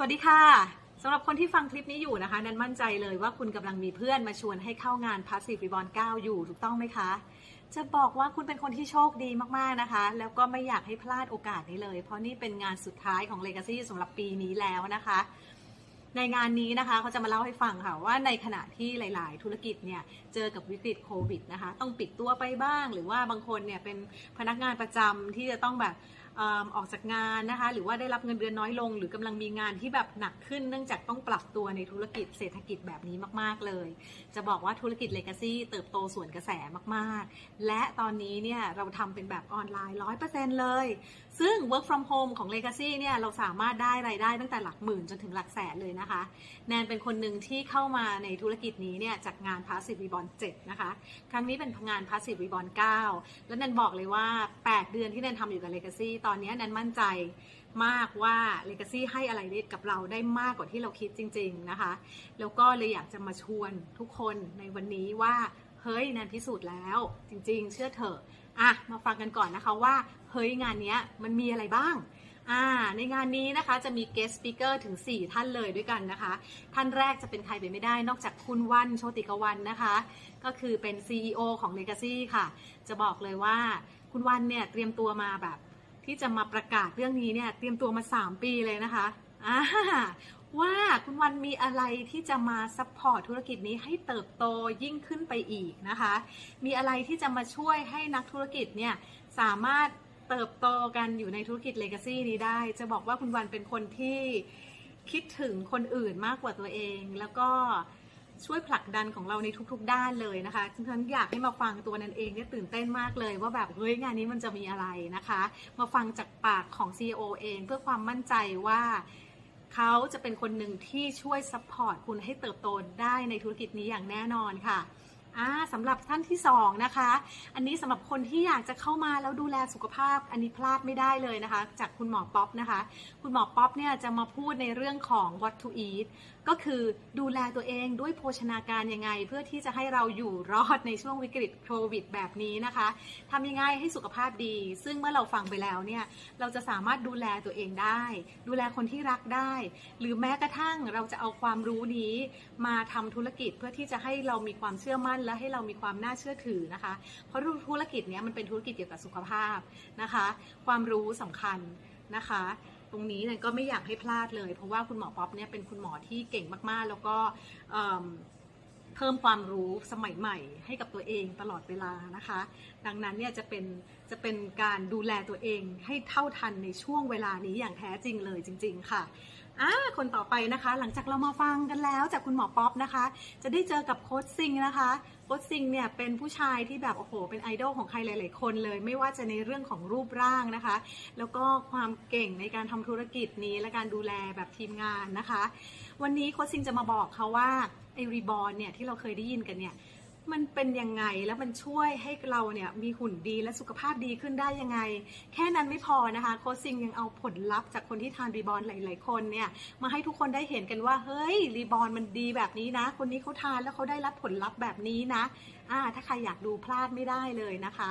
สวัสดีค่ะสำหรับคนที่ฟังคลิปนี้อยู่นะคะ นั้นมั่นใจเลยว่าคุณกำลังมีเพื่อนมาชวนให้เข้างาน Passive Reborn 9 อยู่ถูกต้องไหมคะ จะบอกว่าคุณเป็นคนที่โชคดีมากๆนะคะ แล้วก็ไม่อยากให้พลาดโอกาสนี้เลย เพราะนี่เป็นงานสุดท้ายของ Legacy สำหรับปีนี้แล้วนะคะ ในงานนี้นะคะเขาจะมาเล่าให้ฟังค่ะว่าในขณะที่หลาย ๆ ธุรกิจเนี่ยเจอกับวิกฤตโควิดนะคะ ต้องปิดตัวไปบ้าง หรือว่าบางคนเนี่ยเป็นพนักงานประจำที่จะต้องแบบ ออกจากงานนะคะ หรือว่าได้รับเงินเดือนน้อยลง หรือกำลังมีงานที่แบบหนักขึ้น เนื่องจากต้องปรับตัวในธุรกิจเศรษฐกิจแบบนี้มาก ๆ เลย จะบอกว่าธุรกิจเลกาซี่เติบโตส่วนกระแสมาก ๆ และตอนนี้เนี่ยเราทำเป็นแบบออนไลน์100%เลย ซึ่ง work from home ของ Legacy เนี่ยเราสามารถได้รายได้ตั้งแต่หลักหมื่นจนถึงหลักแสนเลยนะคะ แนนเป็นคนหนึ่งที่เข้ามาในธุรกิจนี้เนี่ยจากงาน Passive Reborn 7 นะคะ ครั้งนี้เป็นงาน Passive Reborn 9 แล้วแนนบอกเลยว่า 8 เดือนที่แนนทำอยู่กับ Legacy ตอนนี้แนนมั่นใจมากว่า Legacy ให้อะไรกับเราได้มากกว่าที่เราคิดจริง ๆนะคะ แล้วก็เลยอยากจะมาชวนทุกคนในวันนี้ว่า เฮ้ยแนนพิสูจน์แล้ว จริง ๆ เชื่อเถอะอะมาฟังกันก่อนนะคะว่า เฮ้ยงานนี้มันมีอะไรบ้างอ่าในงานนี้นะคะจะมี guest speaker ถึง 4 ท่านเลยด้วยกันนะคะ ท่านแรกจะเป็นใครไปไม่ได้นอกจากคุณวันโชติกวันนะคะ ก็คือเป็น CEO ของ Legacy ค่ะ จะบอกเลยว่าคุณวันเนี่ยเตรียมตัวมาแบบที่จะมาประกาศเรื่องนี้เนี่ยเตรียมตัวมา 3 ปีเลยนะคะอ่า ว่าคุณวันมีอะไรที่จะมาซัพพอร์ตธุรกิจนี้ให้เติบโตยิ่งขึ้นไปอีกนะคะ มีอะไรที่จะมาช่วยให้นักธุรกิจเนี่ยสามารถเติบโตกันอยู่ในธุรกิจ Legacy นี้ได้ จะบอกว่าคุณวันเป็นคนที่คิดถึงคนอื่นมากกว่าตัวเอง แล้วก็ช่วยผลักดันของเราในทุก ๆ ด้านเลยนะคะฉันอยากให้มาฟังตัวนั้นเองเนี่ยตื่นเต้นมากเลย ว่าแบบเฮ้ยงานนี้มันจะมีอะไรนะคะ มาฟังจากปากของ CEO เองเพื่อความมั่นใจว่า เขาจะเป็นคนหนึ่งที่ช่วยซัพพอร์ตคุณให้เติบโตได้ในธุรกิจนี้อย่างแน่นอนค่ะ อ่าสำหรับท่านที่สองนะคะ อันนี้สำหรับคนที่อยากจะเข้ามาแล้วดูแลสุขภาพ อันนี้พลาดไม่ได้เลยนะคะ จากคุณหมอป๊อปนะคะ คุณหมอป๊อปเนี่ยจะมาพูดในเรื่องของ what to eat ก็คือดูแลตัวเองด้วยโภชนาการยังไง เพื่อที่จะให้เราอยู่รอดในช่วงวิกฤตโควิดแบบนี้นะคะทำยังไงให้สุขภาพดี ซึ่งเมื่อเราฟังไปแล้วเนี่ยเราจะสามารถดูแลตัวเองได้ ดูแลคนที่รักได้ หรือแม้กระทั่งเราจะเอาความรู้นี้มาทำธุรกิจเพื่อที่จะให้เรามีความเชื่อมั่นและให้เรามีความน่าเชื่อถือนะคะ เพราะธุรกิจเนี้ยมันเป็นธุรกิจเกี่ยวกับสุขภาพนะคะ ความรู้สำคัญนะคะตรงนี้เนี่ยก็ไม่อยากให้พลาดเลย เพราะว่าคุณหมอป๊อปเนี่ยเป็นคุณหมอที่เก่งมากๆ แล้วก็เอิ่มเพิ่มความรู้สมัยใหม่ให้กับตัวเองตลอดเวลานะคะ ดังนั้นเนี่ยจะเป็นจะเป็นการดูแลตัวเองให้เท่าทันในช่วงเวลานี้อย่างแท้จริงเลยจริง ๆ ค่ะ อ่าคนต่อไปนะคะ หลังจากเรามาฟังกันแล้วจากคุณหมอป๊อปนะคะ จะได้เจอกับโค้ชซิงนะคะโค้ชซิงเนี่ยเป็นผู้ชายที่แบบโอ้โหเป็นไอดอลของใครหลาย ๆ คนเลย ไม่ว่าจะในเรื่องของรูปร่างนะคะ แล้วก็ความเก่งในการทำธุรกิจนี้และการดูแลแบบทีมงานนะคะ วันนี้โค้ชซิงจะมาบอกเขาว่าไอรีบอลเนี่ยที่เราเคยได้ยินกันเนี่ย มันเป็นยังไงแล้วมันช่วยให้เราเนี่ยมีหุ่นดีและสุขภาพดีขึ้นได้ยังไง แค่นั้นไม่พอนะคะโคซิงยังเอาผลลัพธ์จากคนที่ทานรีบอลหลาย ๆ คนเนี่ยมาให้ทุกคนได้เห็นกันว่าเฮ้ยรีบอลมันดีแบบนี้นะ คนนี้เขาทานแล้วเขาได้รับผลลัพธ์แบบนี้นะอ่าถ้าใครอยากดูพลาดไม่ได้เลยนะคะ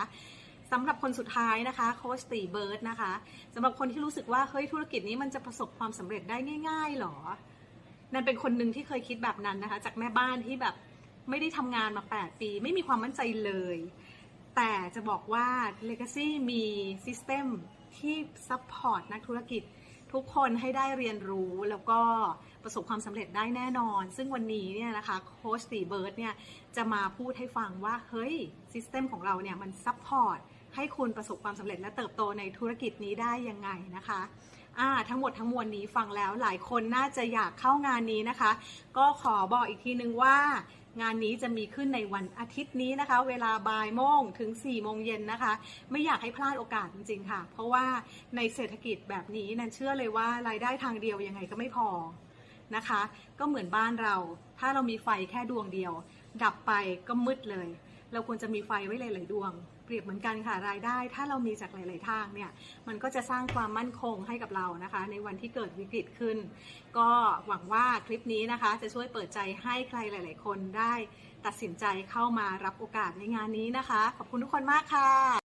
สำหรับคนสุดท้ายนะคะโคชตีเบิร์ดนะคะสำหรับคนที่รู้สึกว่าเฮ้ยธุรกิจนี้มันจะประสบความสำเร็จได้ง่าย ๆหรอ นั่นเป็นคนหนึ่งที่เคยคิดแบบนั้นนะคะ จากแม่บ้านที่แบบ ไม่ได้ทำงานมา 8 ปี ไม่มีความมั่นใจเลย แต่จะบอกว่า Legacy มีซิสเต็มที่ซัพพอร์ตนักธุรกิจ ทุกคนให้ได้เรียนรู้แล้วก็ประสบความสำเร็จได้แน่นอน ซึ่งวันนี้เนี่ยนะคะโค้ชตีเบิร์ดเนี่ยจะมาพูดให้ฟังว่า เฮ้ยซิสเต็มของเราเนี่ยมันซัพพอร์ต ให้คุณประสบความสำเร็จและเติบโตในธุรกิจนี้ได้ยังไงนะคะอ่าทั้งหมดทั้งมวลนี้ฟังแล้วหลายคนน่าจะอยากเข้างานนี้นะคะ ก็ขอบอกอีกทีนึงว่างานนี้จะมีขึ้นในวันอาทิตย์นี้นะคะ เวลาบ่ายโมงถึง4ี่โมงเย็นนะคะ ไม่อยากให้พลาดโอกาสจริงๆค่ะ เพราะว่าในเศรษฐกิจแบบนี้นันเชื่อเลยว่ารายได้ทางเดียวยังไงก็ไม่พอนะคะ ก็เหมือนบ้านเรา ถ้าเรามีไฟแค่ดวงเดียว ดับไปก็มืดเลย เราควรจะมีไฟไว้หลาย ๆ ดวง เปรียบเหมือนกันค่ะรายได้ ถ้าเรามีจากหลาย ๆ ทางเนี่ยมันก็จะสร้างความมั่นคงให้กับเรานะคะ ในวันที่เกิดวิกฤตขึ้น ก็หวังว่าคลิปนี้นะคะ จะช่วยเปิดใจให้ใครหลาย ๆ คนได้ตัดสินใจเข้ามารับโอกาสในงานนี้นะคะ ขอบคุณทุกคนมากค่ะ